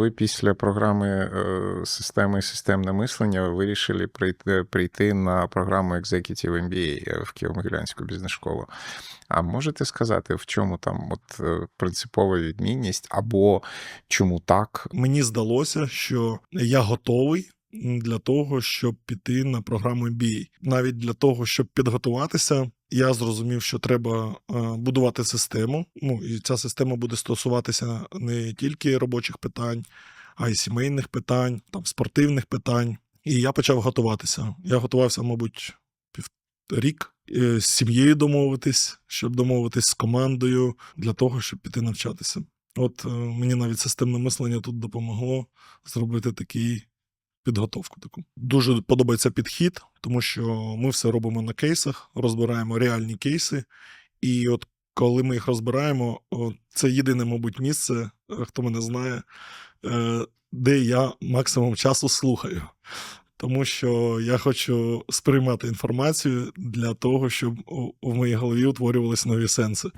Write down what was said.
ви після програми е, системи системне мислення вирішили прийти, прийти на програму Executive MBA в Києво-Могилянську бізнес-школу. А можете сказати, в чому там от е, принципова відмінність, або чому так? Мені здалося, що я готовий для того, щоб піти на програму MBA. Навіть для того, щоб підготуватися, я зрозумів, що треба е, будувати систему. Ну і ця система буде стосуватися не тільки робочих питань, а й сімейних питань, там спортивних питань. І я почав готуватися. Я готувався, мабуть, піврік е, з сім'єю домовитись, щоб домовитись з командою для того, щоб піти навчатися. От е, мені навіть системне мислення тут допомогло зробити такий підготовку. Таку дуже подобається підхід, тому що ми все робимо на кейсах, розбираємо реальні кейси, і от коли ми їх розбираємо, це єдине, мабуть, місце, е, хто мене знає, е, де я максимум часу слухаю. Тому що я хочу сприймати інформацію для того, щоб у, моїй голові утворювалися нові сенси.